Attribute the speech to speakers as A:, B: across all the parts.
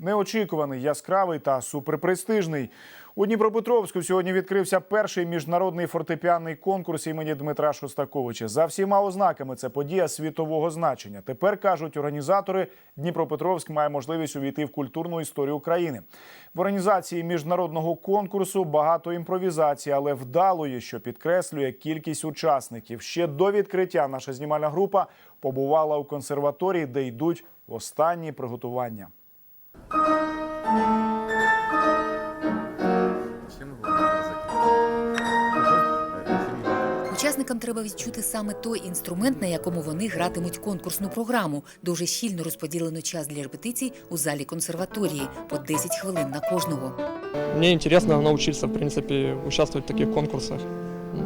A: неочікуваний, яскравий та суперпрестижний. У Дніпропетровську сьогодні відкрився перший міжнародний фортепіанний конкурс імені Дмитра Шостаковича. За всіма ознаками це подія світового значення. Тепер кажуть організатори, Дніпропетровськ має можливість увійти в культурну історію України. В організації міжнародного конкурсу багато імпровізації, але вдалої, що підкреслює кількість учасників. Ще до відкриття наша знімальна група побувала у консерваторії, де йдуть останні приготування.
B: Учасникам треба відчути саме той інструмент, на якому вони гратимуть конкурсну програму. Дуже щільно розподілено час для репетицій у залі консерваторії по 10 хвилин на кожного.
C: Мне интересно научиться, в принципе, участвовать в таких конкурсах.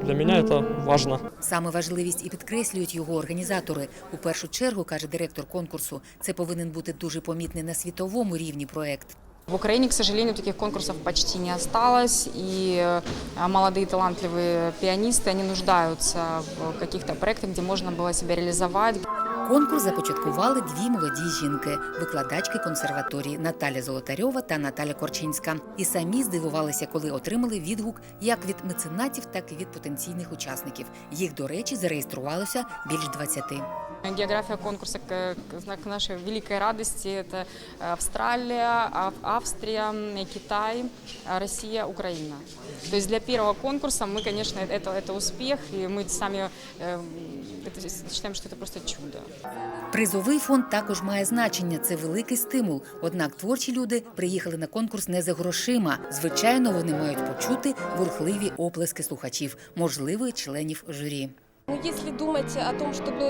C: Для меня это важно.
B: Саме важливість і підкреслюють його організатори. У першу чергу каже директор конкурсу, це повинен бути дуже помітний на світовому рівні проект.
D: В Украине, к сожалению, таких конкурсов почти не осталось, и э, молодые талантливые пианисты, они нуждаются в каких-то проектах, где можно было себя реализовать.
B: Конкурс започаткували дві молоді жінки, викладачки консерваторії Наталя Золотарьова та Наталя Корчинська. І самі здивувалися, коли отримали відгук як від меценатів, так і від потенційних учасників. Їх, до речі, зареєструвалося більш 20.
D: География конкурса, к, к знак нашей великой радости, это Австралия, Ав- Австрия, м, Китай, а Россия, Украина. То есть для первого конкурса мы, конечно, это, это успех, и мы сами э, это считаем, что это просто чудо.
B: Призовий фонд також має значення. Це великий стимул. Однак творчі люди приїхали на конкурс не за грошима. Звичайно, вони мають почути бурхливі оплески слухачів, можливо, і членів журі.
E: Ну, если думать о том, чтобы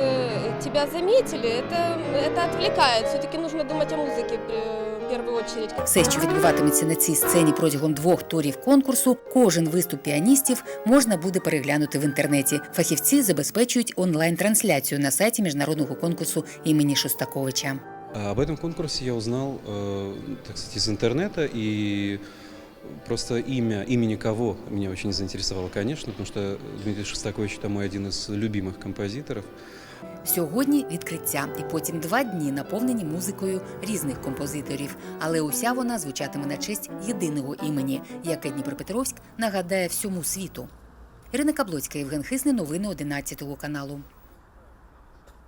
E: тебя заметили, это, это отвлекает. Все-таки нужно думать о музыке в первую очередь.
B: Все, що відбуватиметься на цій сцені протягом двох турів конкурсу, кожен виступ піаністів можна буде переглянути в інтернеті. Фахівці забезпечують онлайн-трансляцію на сайті міжнародного конкурсу імені Шостаковича.
F: А Об этом конкурсе я узнал, э, так сказать, из интернета, и просто имя, имени кого меня очень заинтересовало, конечно, потому что Дмитрий Шостакович – это мой один из любимых композиторов.
B: Сьогодні відкриття, і потім два дні наповнені музикою різних композиторів. Але уся вона звучатиме на честь єдиного імені, яке Дніпропетровськ нагадає всьому світу. Ірина Каблоцька, Євген Хисний, новини 11 каналу.